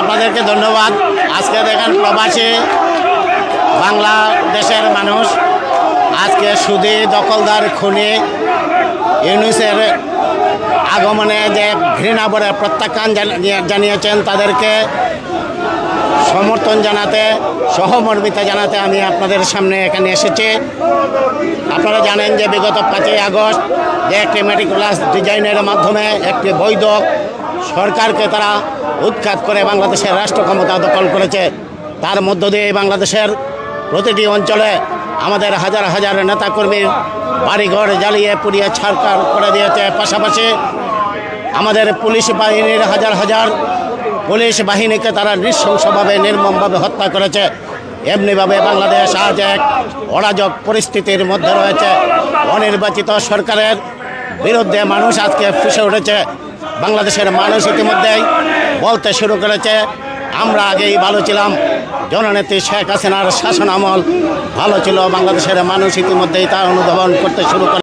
আপনাদেরকে ধন্যবাদ। আজকে দেখেন প্রবাসী বাংলাদেশের মানুষ। আজকে সুদী দখলদার খুনি ইউনিসের আগমনে যে ঘৃণা ভরে প্রত্যাখ্যান জানিয়ে- জানিয়েছেন তাদেরকে সমর্থন জানাতে, সহমর্মিতা জানাতে আমি আপনাদের সামনে এখানে এসেছি। আপনারা জানেন যে বিগত পাঁচই আগস্ট যে একটি মেটিকুলাস ডিজাইনের মাধ্যমে একটি বৈধ সরকারকে তারা উৎখাত করে বাংলাদেশের রাষ্ট্র ক্ষমতা দখল করেছে। তার মধ্য দিয়ে বাংলাদেশের প্রতিটি অঞ্চলে আমাদের হাজার হাজার নেতাকর্মীর বাড়িঘর জ্বালিয়ে পুড়িয়ে ছাড়কার করে দিয়েছে। পাশাপাশি আমাদের পুলিশ বাহিনীর হাজার হাজার পুলিশ বাহিনীকে তারা নৃশংসভাবে, নির্মমভাবে হত্যা করেছে। এমনিভাবে বাংলাদেশ আজ এক অরাজক পরিস্থিতির মধ্যে রয়েছে। অনির্বাচিত সরকারের বিরুদ্ধে মানুষ আজকে ফুসে উঠেছে। বাংলাদেশের মানুষ ইতিমধ্যেই বলতে শুরু করেছে, আমরা আগেই ভালো ছিলাম। জননেত্রী শেখ হাসিনার শাসন আমল ভালো ছিল। বাংলাদেশের মানুষ ইতিমধ্যেই তা অনুধাবন করতে শুরু করে